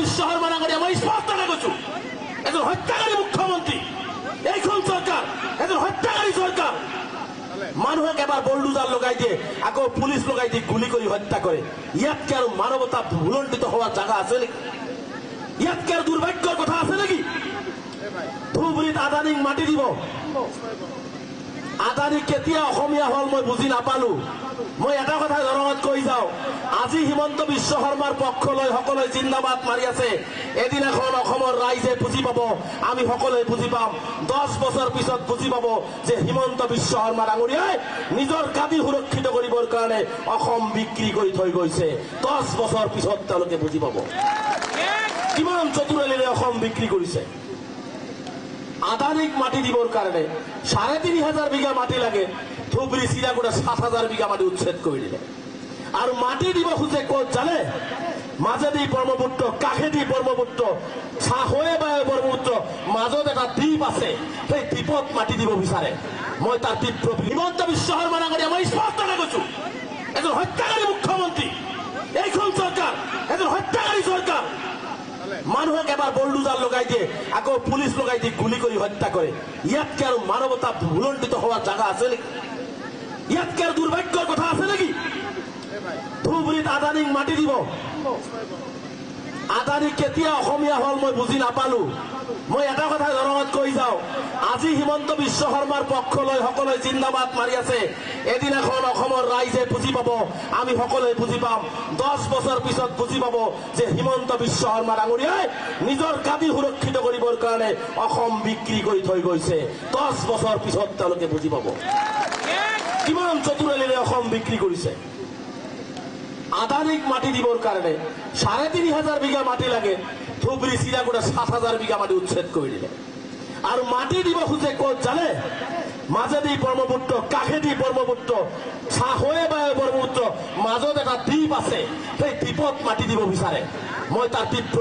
বিশ্ব শৰ্মা নাগৰিক মই স্পষ্ট কৈছো। এজন হত্যাকাৰী মুখ্যমন্ত্ৰী এইখন চৰকাৰ এজন হত্যাকাৰী মানুহক এবাৰ বলডুজাৰ লগাই দিয়ে আকৌ পুলিচ লগাই দি গুলি কৰি হত্যা কৰে। ইয়াতকে আৰু মানৱতা ভুলণ্ডিত হোৱা জাগা আছে নেকি? ইয়াতকে আৰু দুৰ্ভাগ্যৰ কথা আছে নেকি? ধুবুৰীত আদানীক মাতি দিব। আদানী কেতিয়া অসমীয়া হল মই বুজি নাপালো। মই এটা কথা কৈ যাওঁ? আজি হিমন্ত বিশ্ব শৰ্মাৰ পক্ষ লৈ সকলোৱে জিন্দাবাদ মাৰি আছে। এদিনাখন অসমৰ ৰাইজে বুজি পাব, আমি সকলোৱে বুজি পাম। দহ বছৰ পিছত বুজি পাব যে হিমন্ত বিশ্ব শৰ্মা ডাঙৰীয়াই নিজৰ গাদী সুৰক্ষিত কৰিবৰ কাৰণে অসম বিক্ৰী কৰি গৈছে। দহ বছৰ পিছত বুজি পাব। কিমান চতুৰালিৰে অসম বিক্ৰী কৰিছে। আদানিক মাটি দিবৰ কাৰণে চাৰে তিনি হাজাৰ বিঘা মাটি লাগে। ধুবুৰী চিৰাগুৰা সাত হাজাৰ বিঘা মাটি উচ্ছেদ কৰি দিলে। আৰু মাটি দিব খোজে ক'ত জানে? মাজেদি ব্ৰহ্মপুত্ৰ, কাষেদি ব্ৰহ্মপুত্ৰ, চাহয়ে বায়ে ব্ৰহ্মপুত্ৰ, মাজত এটা দ্বীপ আছে। সেই দ্বীপত মাটি দিব বিচাৰে। মই তাৰ তীব্ৰ হিমন্ত বিশ্ব শৰ্মা ডাঙৰীয়া মই স্পষ্টকৈ কৈছো। এজন হত্যাকাৰী মুখ্যমন্ত্ৰী, এইখন চৰকাৰ, এজন হত্যাকাৰী চৰকাৰ। মানুহক এবাৰ বলডুজাৰ লগাই দিয়ে, আকৌ পুলিচ লগাই দি গুলি কৰি হত্যা কৰে। ইয়াতকে আৰু মানৱতা ভুলণ্ডিত হোৱা জাগা আছে নেকি? ইয়াতকে আৰু দুৰ্ভাগ্যৰ কথা আছে নেকি? আদানীক মাতি দিব। আদানী কেতিয়া অসমীয়া হল মই বুজি নাপালো। মই এটা কথা জনগত কৈ যাওঁ আজি হিমন্ত বিশ্ব শৰ্মাৰ পক্ষ লৈ সকলোৱে জিন্দাবাদ মাৰি আছে। এদিনাখন অসমৰ ৰাইজে বুজি পাব আমি সকলোৱে বুজি পাম। দহ বছৰ পিছত বুজি পাব যে হিমন্ত বিশ্ব শৰ্মা ডাঙৰীয়াই নিজৰ গাদী সুৰক্ষিত কৰিবৰ কাৰণে অসম বিক্ৰী কৰি থৈ গৈছে। দহ বছৰ পিছত তেওঁলোকে বুজি পাব। কিমান চতুৰালিৰে অসম বিক্ৰী কৰিছে? আদানিক মাটি দিবর কারণে সাড়ে তিন হাজার বিঘা মাটি লাগে ধুবুৰী সিরাগুড়া সাত হাজার বিঘা মাটি উচ্ছেদ করে দিলে। আর মাটি দিব খোজে ক'ত জানে? মাজেদি ব্ৰহ্মপুত্ৰ কাষেদি ব্ৰহ্মপুত্ৰ চাহয়ে বায়ে ব্ৰহ্মপুত্ৰ মাজত এটা দ্বীপ আছে, সেই দ্বীপত মাটি দিব বিচাৰে। মই তাৰ তীব্ৰ